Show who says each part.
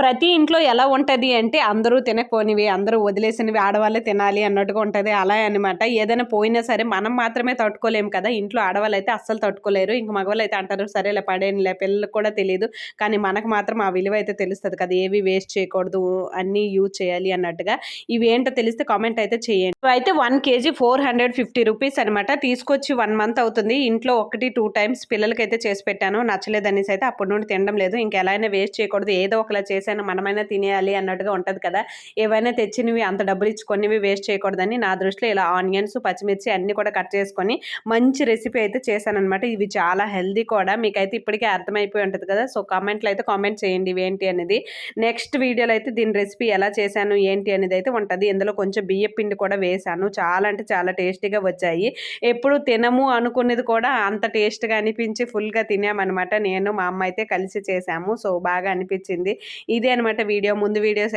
Speaker 1: ప్రతి ఇంట్లో ఎలా ఉంటుంది అంటే అందరూ తినకపోనివి అందరూ వదిలేసినవి ఆడవాళ్ళే తినాలి అన్నట్టుగా ఉంటుంది. అలా అనమాట ఏదైనా పోయినా సరే మనం మాత్రమే తట్టుకోలేము కదా. ఇంట్లో ఆడవాళ్ళు అయితే అస్సలు తట్టుకోలేరు. ఇంక మగవాళ్ళు అయితే అంటారు సరేలే పడేనిలే పిల్లలకు కూడా తెలియదు కానీ మనకు మాత్రం ఆ విలువ అయితే తెలుస్తుంది కదా. ఏవి వేస్ట్ చేయకూడదు అన్నీ యూజ్ చేయాలి అన్నట్టుగా. ఇవి ఏంటో తెలిస్తే కామెంట్ అయితే చేయండి. అయితే one KG four hundred fifty rupees అనమాట తీసుకొచ్చి వన్ మంత్ అవుతుంది. ఇంట్లో ఒకటి టూ టైమ్స్ పిల్లలకి అయితే చేసి పెట్టాను. నచ్చలేదనేసి అయితే అప్పటి నుండి తినడం లేదు. ఇంకా ఎలా అయినా వేస్ట్ చేయకూడదు. ఏదో ఒకలా చేసి చేశాను మనమైనా తినేయాలి అన్నట్టుగా ఉంటుంది కదా. ఏవైనా తెచ్చినవి అంత డబ్బులు ఇచ్చుకొనివి వేస్ట్ చేయకూడదని నా దృష్టిలో ఇలా ఆనియన్స్ పచ్చిమిర్చి అన్నీ కూడా కట్ చేసుకొని మంచి రెసిపీ అయితే చేశానమాట ఇవి చాలా హెల్దీ కూడా. మీకైతే ఇప్పటికే అర్థమైపోయి ఉంటుంది కదా. సో కామెంట్లో అయితే కామెంట్ చేయండి ఇవి ఏంటి అనేది. నెక్స్ట్ వీడియోలో అయితే దీని రెసిపీ ఎలా చేశాను ఏంటి అనేది అయితే ఉంటుంది. ఇందులో కొంచెం బియ్య పిండి కూడా వేశాను. చాలా అంటే చాలా టేస్టీగా వచ్చాయి. ఎప్పుడు తినము అనుకునేది కూడా అంత టేస్ట్గా అనిపించి ఫుల్గా తినామన్నమాట నేను మా అమ్మ అయితే కలిసి చేశాము. సో బాగా అనిపించింది. ఇదే అనమాట వీడియో. ముందు వీడియోస్